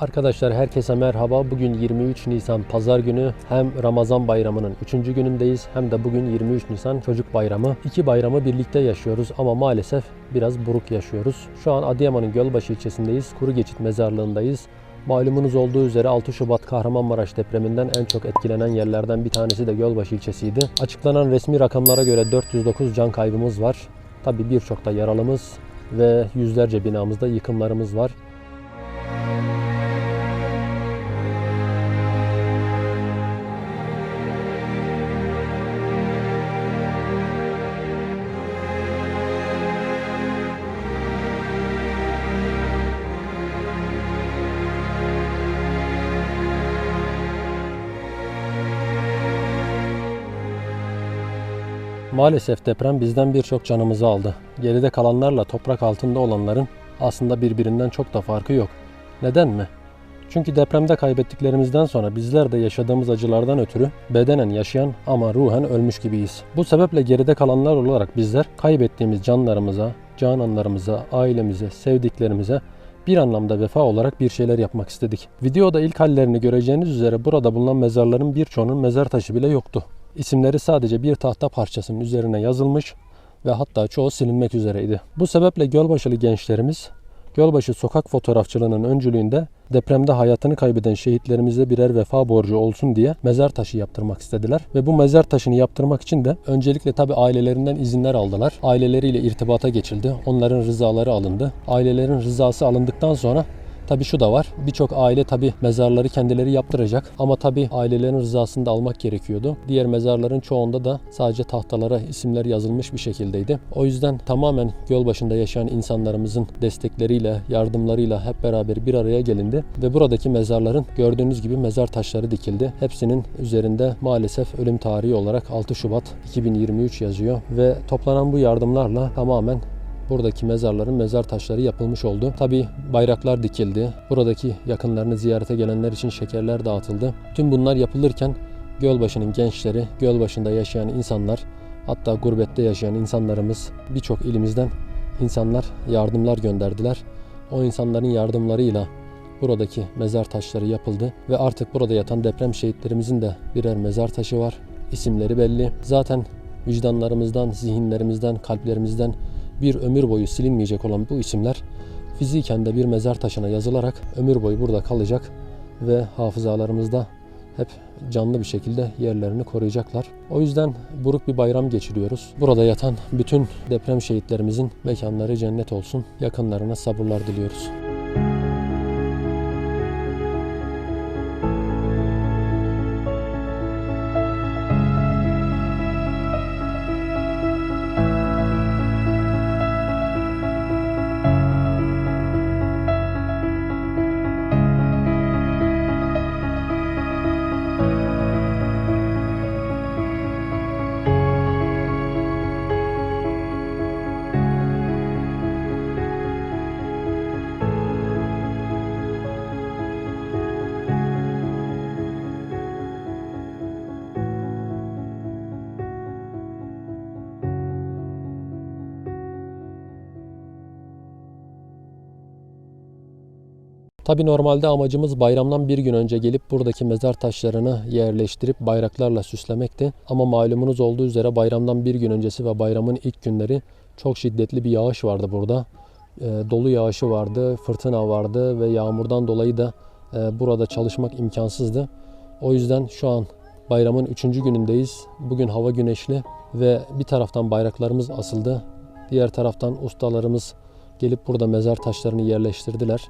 Arkadaşlar herkese merhaba. Bugün 23 Nisan Pazar günü hem Ramazan bayramının 3. günündeyiz hem de bugün 23 Nisan Çocuk Bayramı. İki bayramı birlikte yaşıyoruz ama maalesef biraz buruk yaşıyoruz. Şu an Adıyaman'ın Gölbaşı ilçesindeyiz. Kuru Geçit Mezarlığındayız. Malumunuz olduğu üzere 6 Şubat Kahramanmaraş depreminden en çok etkilenen yerlerden bir tanesi de Gölbaşı ilçesiydi. Açıklanan resmi rakamlara göre 409 can kaybımız var. Tabi birçok da yaralımız ve yüzlerce binamızda yıkımlarımız var. Maalesef deprem bizden birçok canımızı aldı. Geride kalanlarla toprak altında olanların aslında birbirinden çok da farkı yok. Neden mi? Çünkü depremde kaybettiklerimizden sonra bizler de yaşadığımız acılardan ötürü bedenen yaşayan ama ruhen ölmüş gibiyiz. Bu sebeple geride kalanlar olarak bizler kaybettiğimiz canlarımıza, cananlarımıza, ailemize, sevdiklerimize bir anlamda vefa olarak bir şeyler yapmak istedik. Videoda ilk hallerini göreceğiniz üzere burada bulunan mezarların birçoğunun mezar taşı bile yoktu. İsimleri sadece bir tahta parçasının üzerine yazılmış ve hatta çoğu silinmek üzereydi. Bu sebeple Gölbaşılı gençlerimiz Gölbaşı sokak fotoğrafçılığının öncülüğünde depremde hayatını kaybeden şehitlerimize birer vefa borcu olsun diye mezar taşı yaptırmak istediler. Ve bu mezar taşını yaptırmak için de öncelikle tabi ailelerinden izinler aldılar. Aileleriyle irtibata geçildi. Onların rızaları alındı. Ailelerin rızası alındıktan sonra Tabi şu da var. Birçok aile tabi mezarları kendileri yaptıracak. Ama tabi ailelerin rızasını da almak gerekiyordu. Diğer mezarların çoğunda da sadece tahtalara isimler yazılmış bir şekildeydi. O yüzden tamamen göl başında yaşayan insanlarımızın destekleriyle, yardımlarıyla hep beraber bir araya gelindi. Ve buradaki mezarların gördüğünüz gibi mezar taşları dikildi. Hepsinin üzerinde maalesef ölüm tarihi olarak 6 Şubat 2023 yazıyor. Ve toplanan bu yardımlarla tamamen buradaki mezarların mezar taşları yapılmış oldu. Tabi bayraklar dikildi. Buradaki yakınlarını ziyarete gelenler için şekerler dağıtıldı. Tüm bunlar yapılırken Gölbaşı'nın gençleri, Gölbaşı'nda yaşayan insanlar, hatta gurbette yaşayan insanlarımız birçok ilimizden insanlar yardımlar gönderdiler. O insanların yardımlarıyla buradaki mezar taşları yapıldı ve artık burada yatan deprem şehitlerimizin de birer mezar taşı var. İsimleri belli. Zaten vicdanlarımızdan, zihinlerimizden, kalplerimizden bir ömür boyu silinmeyecek olan bu isimler fiziken de bir mezar taşına yazılarak ömür boyu burada kalacak ve hafızalarımızda hep canlı bir şekilde yerlerini koruyacaklar. O yüzden buruk bir bayram geçiriyoruz. Burada yatan bütün deprem şehitlerimizin mekanları cennet olsun. Yakınlarına sabırlar diliyoruz. Tabi normalde amacımız bayramdan bir gün önce gelip buradaki mezar taşlarını yerleştirip bayraklarla süslemekti. Ama malumunuz olduğu üzere bayramdan bir gün öncesi ve bayramın ilk günleri çok şiddetli bir yağış vardı burada. E, dolu yağışı vardı, fırtına vardı ve yağmurdan dolayı da e, burada çalışmak imkansızdı. O yüzden şu an bayramın üçüncü günündeyiz. Bugün hava güneşli ve bir taraftan bayraklarımız asıldı. Diğer taraftan ustalarımız gelip burada mezar taşlarını yerleştirdiler.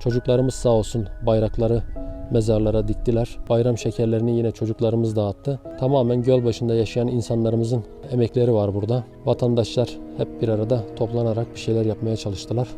Çocuklarımız sağ olsun bayrakları mezarlara diktiler. Bayram şekerlerini yine çocuklarımız dağıttı. Tamamen göl başında yaşayan insanlarımızın emekleri var burada. Vatandaşlar hep bir arada toplanarak bir şeyler yapmaya çalıştılar.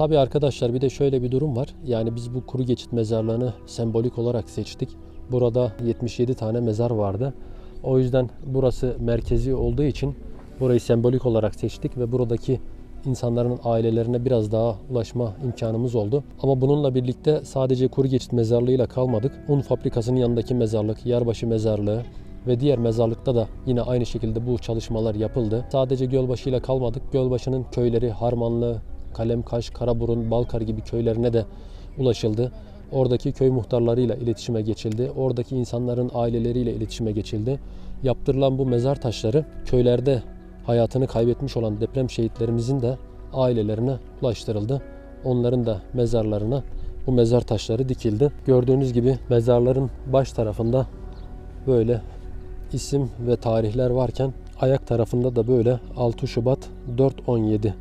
Tabii arkadaşlar bir de şöyle bir durum var. Yani biz bu kuru geçit mezarlığını sembolik olarak seçtik. Burada 77 tane mezar vardı. O yüzden burası merkezi olduğu için burayı sembolik olarak seçtik ve buradaki insanların ailelerine biraz daha ulaşma imkanımız oldu. Ama bununla birlikte sadece kuru geçit mezarlığıyla kalmadık. Un fabrikasının yanındaki mezarlık, Yarbaşı mezarlığı ve diğer mezarlıkta da yine aynı şekilde bu çalışmalar yapıldı. Sadece Gölbaşı ile kalmadık. Gölbaşı'nın köyleri Harmanlı, Kalemkaş, Karaburun, Balkar gibi köylerine de ulaşıldı. Oradaki köy muhtarlarıyla iletişime geçildi. Oradaki insanların aileleriyle iletişime geçildi. Yaptırılan bu mezar taşları köylerde hayatını kaybetmiş olan deprem şehitlerimizin de ailelerine ulaştırıldı. Onların da mezarlarına bu mezar taşları dikildi. Gördüğünüz gibi mezarların baş tarafında böyle isim ve tarihler varken ayak tarafında da böyle 6 Şubat 4.17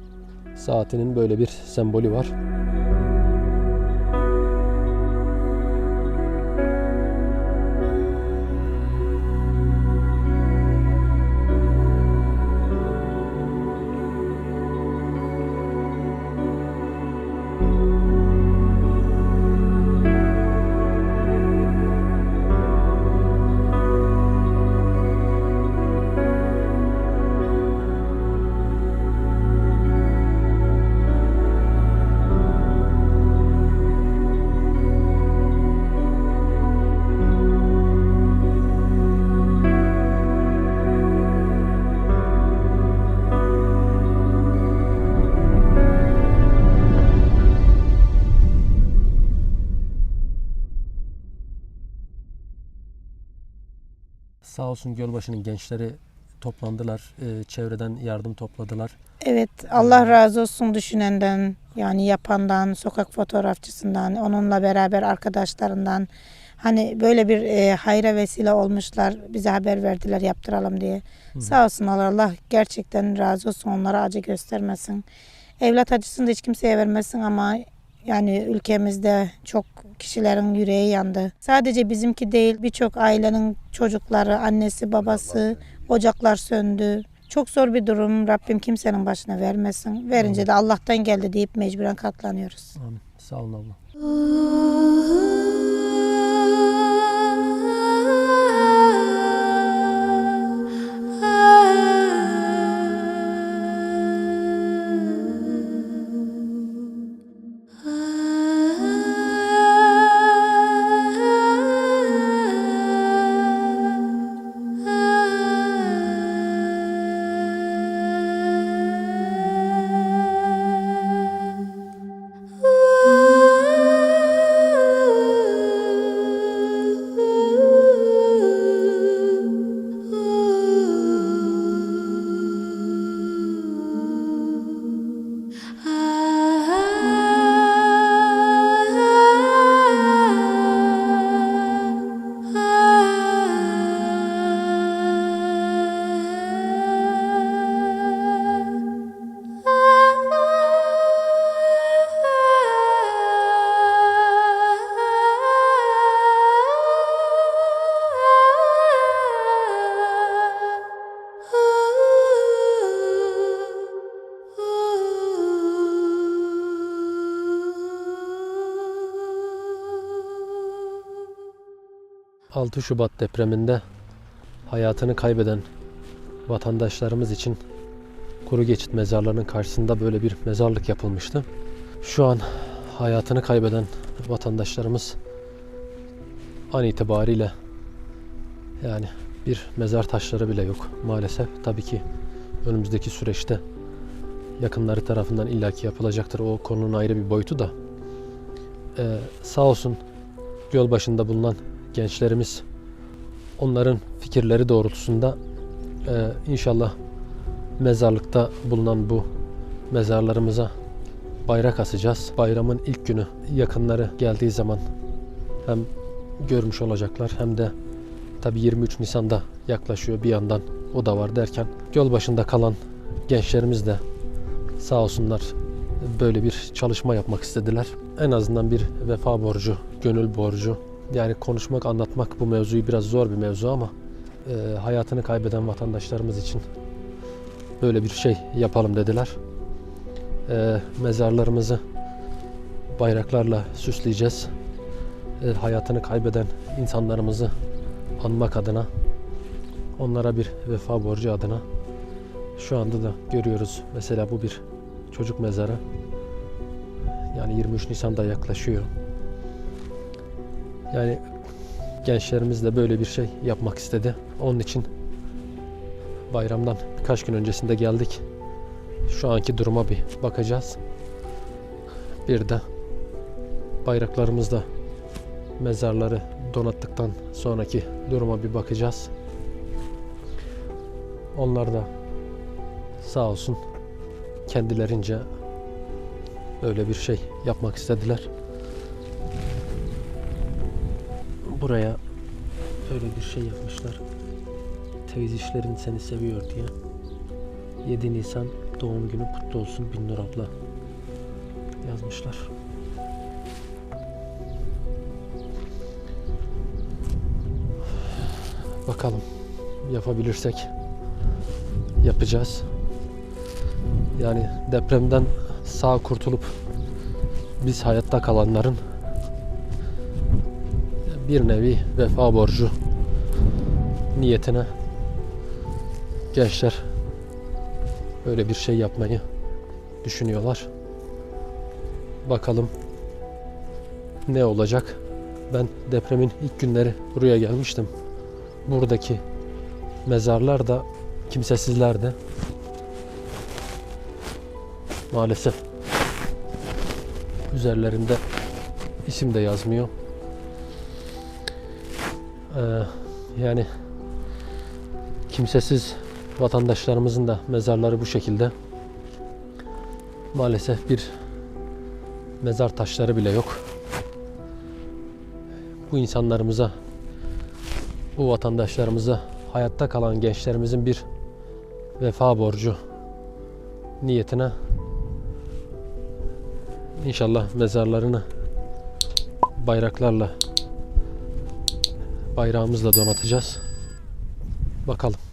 saatinin böyle bir sembolü var. Sağ olsun Gölbaşı'nın gençleri toplandılar, e, çevreden yardım topladılar. Evet Allah razı olsun düşünenden yani yapandan, sokak fotoğrafçısından, onunla beraber arkadaşlarından. Hani böyle bir e, hayra vesile olmuşlar. Bize haber verdiler yaptıralım diye. Sağ olsunlar Allah gerçekten razı olsun onlara acı göstermesin. Evlat acısını da hiç kimseye vermesin ama yani ülkemizde çok kişilerin yüreği yandı. Sadece bizimki değil birçok ailenin çocukları, annesi, babası, ocaklar söndü. Çok zor bir durum. Rabbim kimsenin başına vermesin. Verince de Allah'tan geldi deyip mecburen katlanıyoruz. Amin. Sağ olun abla. ...6 Şubat depreminde hayatını kaybeden vatandaşlarımız için kuru geçit mezarlarının karşısında böyle bir mezarlık yapılmıştı. Şu an hayatını kaybeden vatandaşlarımız an itibariyle yani bir mezar taşları bile yok maalesef. Tabii ki önümüzdeki süreçte yakınları tarafından illaki yapılacaktır. O konunun ayrı bir boyutu da. Ee, sağ olsun göl başında bulunan gençlerimiz onların fikirleri doğrultusunda e, inşallah mezarlıkta bulunan bu mezarlarımıza bayrak asacağız. Bayramın ilk günü yakınları geldiği zaman hem görmüş olacaklar hem de tabi 23 Nisan'da yaklaşıyor bir yandan o da var derken göl başında kalan gençlerimiz de sağ olsunlar böyle bir çalışma yapmak istediler. En azından bir vefa borcu, gönül borcu. Yani konuşmak, anlatmak bu mevzuyu biraz zor bir mevzu ama e, hayatını kaybeden vatandaşlarımız için böyle bir şey yapalım dediler. E, mezarlarımızı bayraklarla süsleyeceğiz. E, hayatını kaybeden insanlarımızı anmak adına, onlara bir vefa borcu adına. Şu anda da görüyoruz. Mesela bu bir çocuk mezarı. Yani 23 Nisan'da yaklaşıyor. Yani gençlerimiz de böyle bir şey yapmak istedi. Onun için bayramdan birkaç gün öncesinde geldik. Şu anki duruma bir bakacağız. Bir de bayraklarımızda mezarları donattıktan sonraki duruma bir bakacağız. Onlar da sağ olsun kendilerince böyle bir şey yapmak istediler. Buraya öyle bir şey yapmışlar. Teyze işlerin seni seviyor diye. 7 Nisan doğum günü kutlu olsun Binnur abla yazmışlar. Bakalım yapabilirsek yapacağız. Yani depremden sağ kurtulup biz hayatta kalanların bir nevi vefa borcu niyetine gençler böyle bir şey yapmayı düşünüyorlar. Bakalım ne olacak? Ben depremin ilk günleri buraya gelmiştim. Buradaki mezarlar da kimsesizlerdi. Maalesef üzerlerinde isim de yazmıyor. Ee, yani kimsesiz vatandaşlarımızın da mezarları bu şekilde. Maalesef bir mezar taşları bile yok. Bu insanlarımıza, bu vatandaşlarımıza, hayatta kalan gençlerimizin bir vefa borcu niyetine inşallah mezarlarını bayraklarla bayrağımızla donatacağız. Bakalım.